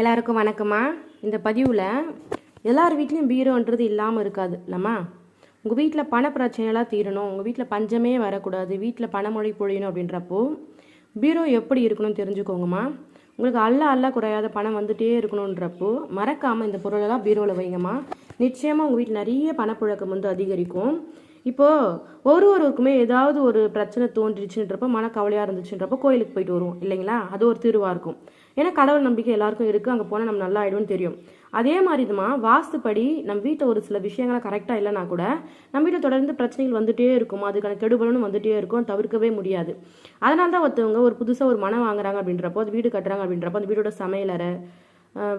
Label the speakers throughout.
Speaker 1: எல்லாருக்கும் வணக்கம்மா. இந்த பதிவில் எல்லார் வீட்லேயும் பீரோன்றது இல்லாமல் இருக்காது இல்லைம்மா? உங்கள் வீட்டில் பண பிரச்சனையெல்லாம் தீரணும் உங்கள் வீட்டில் பஞ்சமே வரக்கூடாது வீட்டில் பணமொழி பொழியணும் அப்படின்றப்போ பீரோ எப்படி இருக்கணும்னு தெரிஞ்சுக்கோங்கம்மா. உங்களுக்கு அல்ல அல்ல குறையாத பணம் வந்துகிட்டே இருக்கணுன்றப்போ மறக்காமல் இந்த பொருளெல்லாம் பீரோவில் வைங்கம்மா. நிச்சயமாக உங்கள் வீட்டில் நிறைய பணப்புழக்கம் வந்து அதிகரிக்கும். இப்போது ஒரு ஒருவருக்குமே ஏதாவது ஒரு பிரச்சனை தோன்றிச்சுன்றப்போ கவலையாக இருந்துச்சுன்றப்போ கோயிலுக்கு போயிட்டு வருவோம் இல்லைங்களா? அது ஒரு தீர்வாக இருக்கும். ஏன்னா கடவுள் நம்பிக்கை எல்லாருக்கும் இருக்குது அங்கே போனால் நம்ம நல்லா ஆயிடும்னு தெரியும். அதே மாதிரி இதுமா வாஸ்துப்படி நம்ம வீட்டில் ஒரு சில விஷயங்களை கரெக்டாக இல்லைனா கூட நம்ம வீட்டில் தொடர்ந்து பிரச்சனைகள் வந்துட்டே இருக்கும். அதுக்கான கெடுபலனும் வந்துட்டே இருக்கும். தவிர்க்கவே முடியாது. அதனால தான் ஒருத்தவங்க ஒரு புதுசாக ஒரு மனம் வாங்குறாங்க அப்படின்றப்போ அது வீடு கட்டுறாங்க அப்படின்றப்போ அந்த வீடோட சமையலறை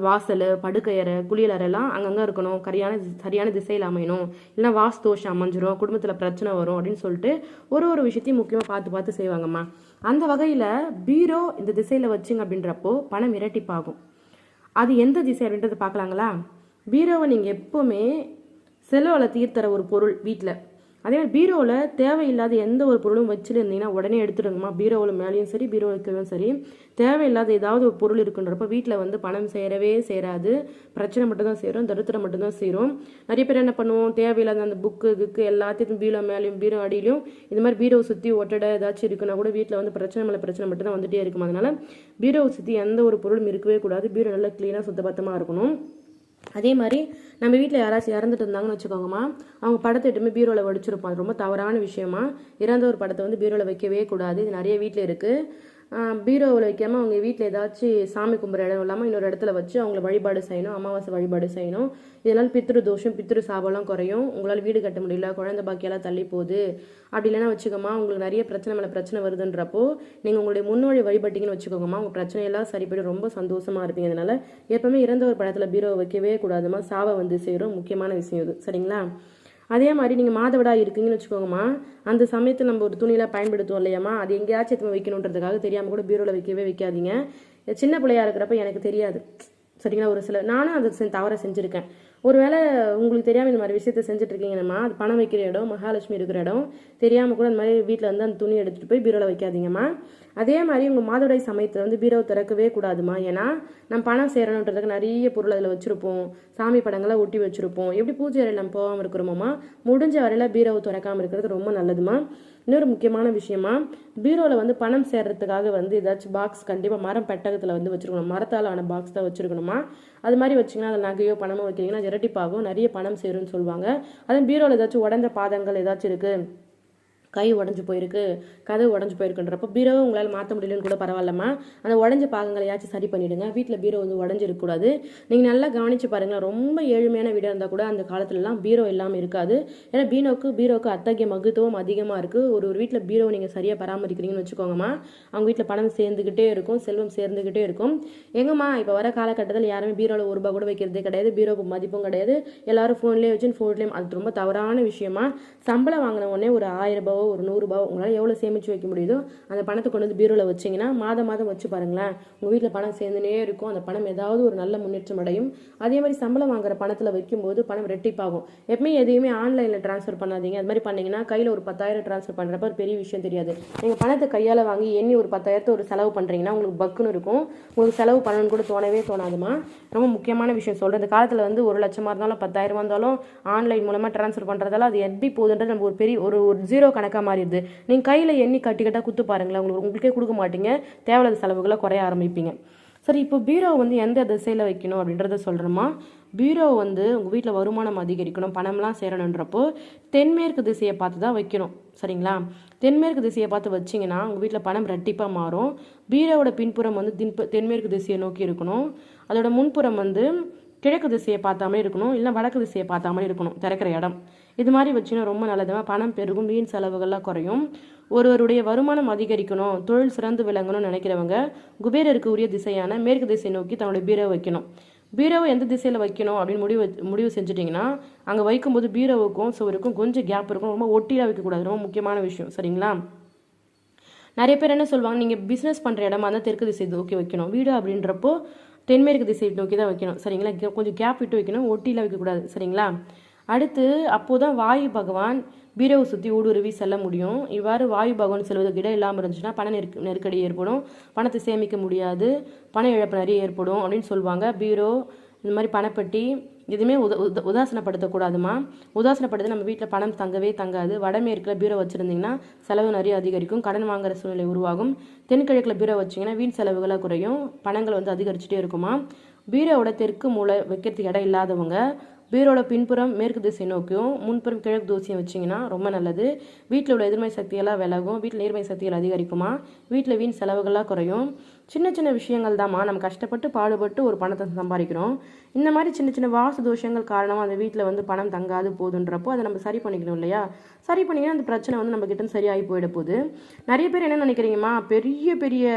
Speaker 1: வாசல் படுக்கையறை குளியலறைலாம் அங்கங்கே இருக்கணும். சரியான சரியான திசையில் அமையணும். இல்லைன்னா வாஸ்து தோஷம் அமைஞ்சிரும். குடும்பத்தில் பிரச்சனை வரும் அப்படின்னு சொல்லிட்டு ஒரு ஒரு விஷயத்தையும் முக்கியமாக பார்த்து பார்த்து செய்வாங்கம்மா. அந்த வகையில் பீரோ இந்த திசையில் வச்சுங்க அப்படின்றப்போ பணம் இரட்டிப்பாகும். அது எந்த திசை அப்படின்றத பார்க்கலாங்களா? பீரோவை நீங்கள் எப்போவுமே செலவில் தீர்த்தர ஒரு பொருள் வீட்டில் அதே மாதிரி பீரோவில் தேவையில்லாத எந்த ஒரு பொருளும் வச்சுருந்தீங்கன்னா உடனே எடுத்துடுங்கம்மா. பீரோவில் மேலேயும் சரி பீரோவில் கீழும் சரி. தேவையில்லாத ஏதாவது ஒரு பொருள் இருக்குன்றப்ப வீட்டில் வந்து பணம் சேரவே சேராது. பிரச்சனை மட்டும்தான் சேரும் தரித்திரம் மட்டும்தான் சேரும். நிறைய பேர் என்ன பண்ணுவோம்? தேவையில்லாத அந்த புக்கு கிக்கு எல்லாத்தையும் பீரோ மேலேயும் பீரோ அடியிலையும் இந்த மாதிரி பீரோவை சுற்றி ஒட்டடை ஏதாச்சும் இருக்குன்னா கூட வீட்டில் வந்து பிரச்சனை மேலே பிரச்சனை மட்டும்தான் வந்துகிட்டே இருக்கும். அதனால் பீரோவை சுற்றி எந்த ஒரு பொருளும் இருக்கவே கூடாது. பீரோ நல்லா க்ளீனாக சுத்தபத்தமாக இருக்கணும். அதே மாதிரி நம்ம வீட்டில் யாராச்சும் இறந்துட்டு இருந்தாங்கன்னு வச்சுக்கோங்கம்மா அவங்க படத்தை எட்டுமே பீரோவில் வடிச்சிருப்போம். அது ரொம்ப தவறான விஷயமா. இறந்த ஒரு படத்தை வந்து பீரோவில் வைக்கவே கூடாது. இது நிறைய வீட்டில் இருக்குது பீரோவில் வைக்காமல் அவங்க வீட்டில் ஏதாச்சும் சாமி கும்பிட்ற இடம் இல்லாமல் இன்னொரு இடத்துல வச்சு அவங்கள வழிபாடு செய்யணும் அமாவாசை வழிபாடு செய்யணும். இதனால் பித்ரு தோஷம் பித்ரு சாபம்லாம் குறையும். உங்களால் வீடு கட்ட முடியல குழந்தை பாக்கியெல்லாம் தள்ளி போகுது. அப்படி இல்லைன்னா வச்சுக்கோமா உங்களுக்கு நிறைய பிரச்சனை மேலே பிரச்சனை வருதுன்றப்போ நீங்கள் உங்களுடைய முன்னோடி வழிபட்டீங்கன்னு வச்சுக்கோங்கம்மா உங்கள் பிரச்சனையெல்லாம் சரிப்பட்டு ரொம்ப சந்தோஷமாக இருப்பீங்க. அதனால் எப்பவுமே இறந்த ஒரு படத்தில் பீரோ வைக்கவே கூடாதுமா சாவை வந்து சேரும். முக்கியமான விஷயம் இது. சரிங்களா? அதே மாதிரி நீங்கள் மாதவிடாய் இருக்குங்கன்னு வச்சுக்கோங்கம்மா அந்த சமயத்தில் நம்ம ஒரு துணியில் பயன்படுத்துவோம் இல்லையாம்மா? அது எங்கேயாச்சும் எத்தனை வைக்கணுன்றதுக்காக தெரியாமல் கூட பீரோவில் வைக்கவே வைக்காதீங்க. சின்ன பிள்ளையா இருக்கிறப்ப எனக்கு தெரியாது. சரிங்களா? ஒரு சில நானும் அதை தவறை செஞ்சுருக்கேன். ஒருவேளை உங்களுக்கு தெரியாமல் இந்த மாதிரி விஷயத்த செஞ்சுட்ருக்கீங்கம்மா அது பணம் வைக்கிற இடம் மகாலட்சுமி இருக்கிற இடம் தெரியாமல் கூட அந்த மாதிரி வீட்டில் வந்து அந்த துணி எடுத்துகிட்டு போய் பீரோவில் வைக்காதீங்கம்மா. அதே மாதிரி உங்கள் மாதவிடாய் சமயத்தில் வந்து பீரோவை திறக்கவே கூடாதுமா ஏன்னா நம்ம பணம் சேரணுன்றதுக்கு நிறைய பொருள் அதில் வச்சுருப்போம். சாமி படங்களை ஒட்டி வச்சுருப்போம். எப்படி பூஜை அறையில் நம்ம போகாமல் இருக்கிறோமோமா முடிஞ்ச வரையில் பீரோவை திறக்காமல் இருக்கிறது ரொம்ப நல்லதுமா இன்னொரு முக்கியமான விஷயமா பீரோவில் வந்து பணம் சேர்றதுக்காக வந்து ஏதாச்சும் பாக்ஸ் கண்டிப்பாக மரம் பெட்டகத்தில் வந்து வச்சுருக்கணும். மரத்தால் ஆன பாக்ஸ் தான் வச்சுருக்கணுமா? அது மாதிரி வச்சிங்கன்னா அதில் நகையோ பணமோ வைக்கிறீங்கன்னா இரட்டிப்பாகும். நிறைய பணம் சேரும்னு சொல்லுவாங்க. அதே பீரோவில் ஏதாச்சும் உடஞ்ச பாதங்கள் ஏதாச்சும் இருக்குது கை உடஞ்சி போயிருக்கு கதவு உடஞ்சி போயிருக்குன்றப்போ பீரோவை உங்களால் மாற்ற முடியலன்னு கூட பரவாயில்லம்மா. அந்த உடஞ்ச பாகங்களையாச்சும் சரி பண்ணிவிடுங்க வீட்டில் பீரோ வந்து உடஞ்சிருக்கக்கூடாது நீங்கள் நல்லா கவனித்து பாருங்களேன் ரொம்ப ஏழ்மையான வீடாக இருந்தால் கூட அந்த காலத்துலலாம் பீரோ இல்லாமல் இருக்காது. ஏன்னா பீனோக்கு பீரோக்கு அத்தகைய மகத்துவம் அதிகமாக இருக்குது ஒரு ஒரு வீட்டில் பீரோ நீங்கள் சரியாக பராமரிக்கிறீங்கன்னு வச்சுக்கோங்கம்மா. அவங்க வீட்டில் பணம் சேர்ந்துக்கிட்டே இருக்கும் செல்வம் சேர்ந்துக்கிட்டே இருக்கும். எங்கம்மா இப்போ வர காலகட்டத்தில் யாருமே பீரோவில் ஒரு ரூபா கூட வைக்கிறதே கிடையாது. பீரோவுக்கு மதிப்பும் கிடையாது. எல்லாரும் ஃபோன்லேயே வச்சு ஃபோன்லேயும் அது ரொம்ப தவறான விஷயமா. சம்பளம் வாங்கின உடனே ஒரு ஆயிரம் ரூபாவோ ஒரு நூறுரூபாவோ உங்களால் எவ்வளோ சேமித்து வைக்க முடியுதோ அந்த பணத்தை கொண்டு வந்து பீரோவில் வச்சிங்கன்னா மாதம் மாதம் வச்சு பாருங்களேன் உங்கள் வீட்டில் பணம் சேர்ந்துனே இருக்கும். அந்த பணம் ஏதாவது ஒரு நல்ல முன்னேற்றம் அடையும். அதே மாதிரி சம்பளம் வாங்குற பணத்தில் வைக்கும்போது பணம் ரெட்டிப்பாகும். எப்பவுமே எதையுமே ஆன்லைனில் ட்ரான்ஸ்ஃபர் பண்ணாதீங்க. அது மாதிரி பண்ணீங்கன்னா கையில் ஒரு பத்தாயிரம் ட்ரான்ஸ்ஃபர் பண்ணுறப்ப ஒரு பெரிய விஷயம் தெரியாது. நீங்கள் பணத்தை கையால் வாங்கி எண்ணி ஒரு பத்தாயிரத்தை ஒரு செலவு பண்ணுறீங்கன்னா உங்களுக்கு பக்குன்னு இருக்கும். உங்களுக்கு செலவு பண்ணணும்னு கூட தோணவே தோணாதுமா ரொம்ப முக்கியமான விஷயம் சொல்கிறேன் இந்த காலத்தில் வந்து ஒரு லட்சமாக இருந்தாலும் பத்தாயிரம் இருந்தாலும் ஆன்லைன் மூலமாக ட்ரான்ஸ்ஃபர் பண்ணுறதால அது எப்படி போகுதுன்றது நம்ம ஒரு பெரிய ஒரு ஒரு ஜீரோ கணக்காக மாறிடுது. நீங்கள் கையில் எண்ணி கட்டிக்கிட்டா குத்து பாருங்களேன். உங்களுக்கு உங்களுக்கே கொடுக்க மாட்டீங்க. தேவையில்லாத செலவுகளை குறைய ஆரம்பிப்பீங்க. சரி இப்போ பீரோ வந்து எந்த திசையில் வைக்கணும் அப்படின்றத சொல்கிறோமா பீரோ வந்து உங்கள் வீட்டில் வருமானம் அதிகரிக்கணும் பணம்லாம் சேரணுன்றப்போ தென்மேற்கு திசையை பார்த்து தான் வைக்கணும். சரிங்களா? தென்மேற்கு திசையை பார்த்து வச்சிங்கன்னா உங்கள் வீட்டில் பணம் ரெட்டிப்பாக மாறும். பீரோவோட பின்புறம் வந்து தின்ப தென்மேற்கு திசையை நோக்கி இருக்கணும். அதோட முன்புறம் வந்து கிழக்கு திசையை பார்த்தாமலே இருக்கணும். இல்லை வடக்கு திசையை பார்த்தாமலே இருக்கணும். திறக்கிற இடம். இது மாதிரி வச்சுன்னா ரொம்ப நல்லதுமா பணம் பெருகும் வீண் செலவுகள்லாம் குறையும். ஒருவருடைய வருமானம் அதிகரிக்கணும் தொழில் சிறந்து விளங்கணும்னு நினைக்கிறவங்க குபேரருக்கு உரிய திசையான மேற்கு திசை நோக்கி தன்னுடைய பீரோ வைக்கணும். பீரோவை எந்த திசையில் வைக்கணும் அப்படின்னு முடிவு முடிவு செஞ்சுட்டிங்கன்னா அங்கே வைக்கும்போது பீரோவுக்கும் சுவருக்கும் கொஞ்சம் கேப் இருக்கும். ரொம்ப ஒட்டியாக வைக்கக்கூடாது. ரொம்ப முக்கியமான விஷயம். சரிங்களா? நிறைய பேர் என்ன சொல்லுவாங்க? நீங்கள் பிஸ்னஸ் பண்ணுற இடமா இருந்தால் தெற்கு திசை நோக்கி வைக்கணும். வீடு அப்படின்றப்போ தென்மேற்கு திசை நோக்கி தான் வைக்கணும். சரிங்களா? கே- கொஞ்சம் கேப் விட்டு வைக்கணும் ஒட்டியில் வைக்கக்கூடாது. சரிங்களா? அடுத்து அப்போதான் வாயு பகவான் பீரோவை சுற்றி ஊடுருவி செல்ல முடியும். இவ்வாறு வாயு பகவான் செல்வதற்கு இடம் இல்லாமல் இருந்துச்சுன்னா பண நெருக்க நெருக்கடி ஏற்படும். பணத்தை சேமிக்க முடியாது. பண இழப்பு நிறைய ஏற்படும் அப்படின்னு சொல்லுவாங்க. பீரோ இந்த மாதிரி பணப்பெட்டி எதுவுமே உத உத உதாசனப்படுத்தக்கூடாதுமா. உதாசனப்படுத்தி நம்ம வீட்டில் பணம் தங்கவே தங்காது. வடமேற்கில் பீரோ வச்சுருந்தீங்கன்னா செலவு நிறைய அதிகரிக்கும். கடன் வாங்குற சூழ்நிலை உருவாகும். தென்கிழக்கில் பீரோ வச்சிங்கன்னா வீண் செலவுகளாக குறையும். பணங்கள் வந்து அதிகரிச்சுட்டே இருக்குமா. பீரோவோட தெற்கு மூளை வைக்கிறதுக்கு இடம் இல்லாதவங்க பீரோட பின்புறம் மேற்கு திசை நோக்கியும் முன்புறம் கிழக்கு தூசியும் வச்சிங்கன்னா ரொம்ப நல்லது. வீட்டில் உள்ள எதிர்மை சக்தியெல்லாம் விலகும். வீட்டில் நேர்மை சக்திகள் அதிகரிக்குமா? வீட்டில் வீண் செலவுகள்லாம் குறையும். சின்ன சின்ன விஷயங்கள் தாம்மா. நம்ம கஷ்டப்பட்டு பாடுபட்டு ஒரு பணத்தை சம்பாதிக்கிறோம். இந்த மாதிரி சின்ன சின்ன வாசு தோஷங்கள் காரணமாக அந்த வீட்டில் வந்து பணம் தங்காது போதுன்றப்போ அதை நம்ம சரி பண்ணிக்கணும் இல்லையா? சரி பண்ணிங்கன்னா அந்த பிரச்சனை வந்து நம்ம கிட்ட சரியாகி போயிட போகுது. நிறைய பேர் என்ன நினைக்கிறீங்கம்மா? பெரிய பெரிய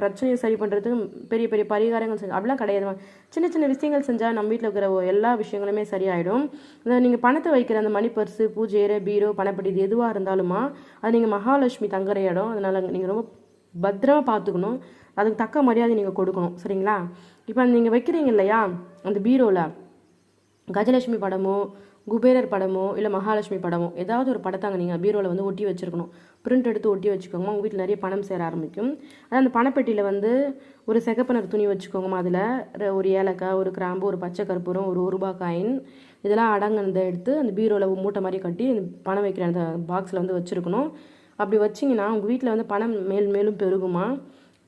Speaker 1: பிரச்சனையை சரி பண்ணுறதுக்கு பெரிய பெரிய பரிகாரங்கள் செஞ்சு அப்படிலாம் கிடையாதுமா சின்ன சின்ன விஷயங்கள் செஞ்சால் நம்ம வீட்டில் இருக்கிற எல்லா விஷயங்களுமே சரியாயிடும். இந்த நீங்கள் பணத்தை வைக்கிற அந்த மணி பர்ஸு பூஜை பீரோ பணப்பட்டி இது எதுவாக இருந்தாலுமா அது நீங்கள் மகாலட்சுமி தங்குற இடம். அதனால் நீங்கள் ரொம்ப பத்திரமா பார்த்துக்கணும். அதுக்கு தக்க மரியாதை நீங்கள் கொடுக்கணும். சரிங்களா? இப்போ நீங்கள் வைக்கிறீங்க இல்லையா? அந்த பீரோவில் கஜலட்சுமி படமோ குபேரர் படமோ இல்லை மகாலட்சுமி படமோ ஏதாவது ஒரு படத்தாங்க நீங்கள் பீரோவில் வந்து ஒட்டி வச்சுருக்கணும். பிரிண்ட் எடுத்து ஒட்டி வச்சுக்கோங்க. உங்கள் வீட்டில் நிறைய பணம் சேர ஆரம்பிக்கும். அதான் அந்த பணப்பெட்டியில் வந்து ஒரு செகப்பனர் துணி வச்சுக்கோங்கம்மா அதில் ஒரு ஏலக்காய் ஒரு கிராம்பு ஒரு பச்சை கற்பூரம் ஒரு ஒரு ரூபாய் காயின் இதெல்லாம் அடங்கினதை எடுத்து அந்த பீரோவில் மூட்டை மாதிரி கட்டி அந்த பணம் வைக்கிற அந்த பாக்ஸில் வந்து வச்சுருக்கணும். அப்படி வச்சிங்கன்னா உங்கள் வீட்டில் வந்து பணம் மேல் மேலும் பெருகுமா?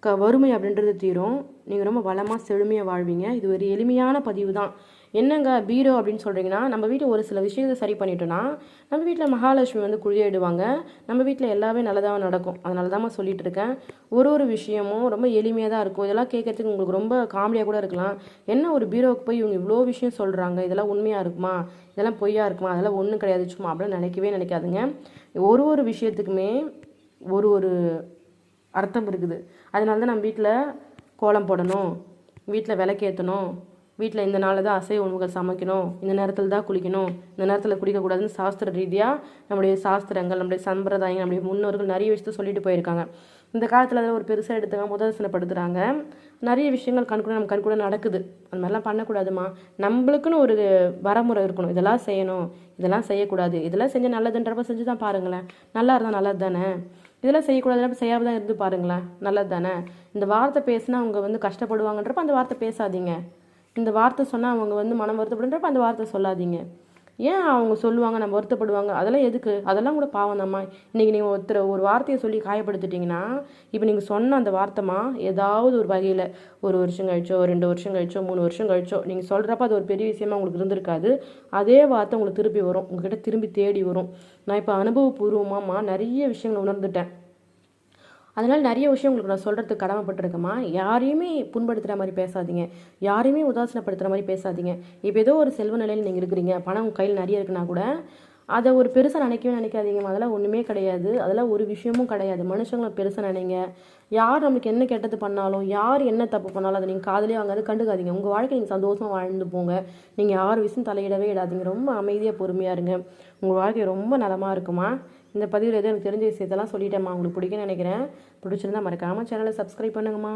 Speaker 1: க வறுமை அப்படின்றது தீரும். நீங்கள் ரொம்ப வளமாக செழுமையாக வாழ்வீங்க. இது ஒரு எளிமையான பதிவு தான் என்னங்க பீரோ அப்படின்னு சொல்கிறீங்கன்னா நம்ம வீட்டில் ஒரு சில விஷயத்தை சரி பண்ணிட்டோன்னா நம்ம வீட்டில் மகாலட்சுமி வந்து குழியிடுவாங்க நம்ம வீட்டில் எல்லாமே நல்லதாக நடக்கும். அதனால தான் சொல்லிட்டு இருக்கேன். ஒரு ஒரு விஷயமும் ரொம்ப எளிமையாக தான் இருக்கும். இதெல்லாம் கேட்கறதுக்கு உங்களுக்கு ரொம்ப காமெடியாக கூட இருக்கலாம். என்ன ஒரு பீரோவுக்கு போய் இவங்க இவ்வளோ விஷயம் சொல்கிறாங்க இதெல்லாம் உண்மையாக இருக்குமா? இதெல்லாம் பொய்யா இருக்குமா? அதெல்லாம் ஒன்றும் கிடையாது. சும்மா அப்படின்னு நினைக்கவே நினைக்காதுங்க. ஒரு ஒரு விஷயத்துக்குமே ஒரு ஒரு அர்த்தம் இருக்குது. அதனால தான் நம்ம வீட்டில் கோலம் போடணும் வீட்டில் விளக்கேற்றணும் வீட்டில் இந்த நாளில் தான் அசைவ உணவுகள் சமைக்கணும். இந்த நேரத்தில் தான் குளிக்கணும். இந்த நேரத்தில் குளிக்கக்கூடாதுன்னு சாஸ்திர ரீதியாக நம்முடைய சாஸ்திரங்கள் நம்முடைய சம்பிரதாயங்கள் நம்முடைய முன்னோர்கள் நிறைய விஷயத்த சொல்லிட்டு போயிருக்காங்க. இந்த காலத்தில் அதில் ஒரு பெருசாக எடுத்துக்க முதலசனப்படுத்துகிறாங்க நிறைய விஷயங்கள் கண்கூட நம்ம கண்கூட நடக்குது. அந்த மாதிரிலாம் பண்ணக்கூடாதுமா. நம்மளுக்குன்னு ஒரு வரமுறை இருக்கணும். இதெல்லாம் செய்யணும். இதெல்லாம் செய்யக்கூடாது. இதெல்லாம் செஞ்சால் நல்லதுன்றப்ப செஞ்சு தான் பாருங்களேன். நல்லா இருந்தால் நல்லது தானே இதெல்லாம் செய்யக்கூடாதுன்றப்ப செய்யாமல் தான் இருந்து பாருங்களேன். நல்லது தானே இந்த வார்த்தை பேசினா அவங்க வந்து கஷ்டப்படுவாங்கன்றப்ப அந்த வார்த்தை பேசாதீங்க. இந்த வார்த்தை சொன்னால் அவங்க வந்து மனம் வருத்தப்படுன்றப்ப அந்த வார்த்தை சொல்லாதீங்க. ஏன் அவங்க சொல்லுவாங்க நம்ம வருத்தப்படுவாங்க? அதெல்லாம் எதுக்கு? அதெல்லாம் கூட பாவம் தாம்மா. இன்றைக்கி நீங்கள் ஒருத்தர் ஒரு வார்த்தையை சொல்லி காயப்படுத்திட்டீங்கன்னா இப்போ நீங்கள் சொன்ன அந்த வார்த்தைமா ஏதாவது ஒரு வகையில் ஒரு வருஷம் கழிச்சோ ரெண்டு வருஷம் கழிச்சோ மூணு வருஷம் கழிச்சோ நீங்கள் சொல்கிறப்ப அது ஒரு பெரிய விஷயமா உங்களுக்கு இருந்திருக்காது. அதே வார்த்தை உங்களுக்கு திருப்பி வரும். உங்ககிட்ட திரும்பி தேடி வரும். நான் இப்போ அனுபவபூர்வமாம்மா நிறைய விஷயங்களை உணர்ந்துட்டேன். அதனால் நிறைய விஷயம் உங்களுக்கு நான் சொல்கிறதுக்கு கடமைப்பட்டிருக்கேம்மா. யாரையுமே புண்படுத்துகிற மாதிரி பேசாதீங்க. யாரையுமே உதாசனப்படுத்துகிற மாதிரி பேசாதீங்க. இப்போ ஏதோ ஒரு செல்வ நிலையில் நீங்கள் இருக்கிறீங்க பணம் உங்கள் கையில் நிறைய இருக்குன்னா கூட அதை ஒரு பெருசாக நினைக்கவே நினைக்காதீங்க. அதெல்லாம் ஒன்றுமே கிடையாது. அதெல்லாம் ஒரு விஷயமும் கிடையாது. மனுஷங்களை பெருசாக நினைங்க. யார் நம்மளுக்கு என்ன கெட்டது பண்ணாலும் யார் என்ன தப்பு பண்ணாலும் அதை நீங்கள் காதலே வாங்காது கண்டுக்காதீங்க. உங்கள் வாழ்க்கை நீங்கள் சந்தோஷமாக வாழ்ந்து போங்க. நீங்கள் யார் விஷயம் தலையிடவே இடாதீங்க. ரொம்ப அமைதியாக பொறுமையாக இருங்க. உங்கள் வாழ்க்கை ரொம்ப நலமாக இருக்குமா இந்த பதிவில் எதுவும் எனக்கு தெரிஞ்ச விஷயத்தெல்லாம் சொல்லிட்டேம்மா. உங்களுக்கு பிடிக்கும்னு நினைக்கிறேன். பிடிச்சிருந்தா மறக்காமல் சேனலை சப்ஸ்கிரைப் பண்ணுங்கம்மா.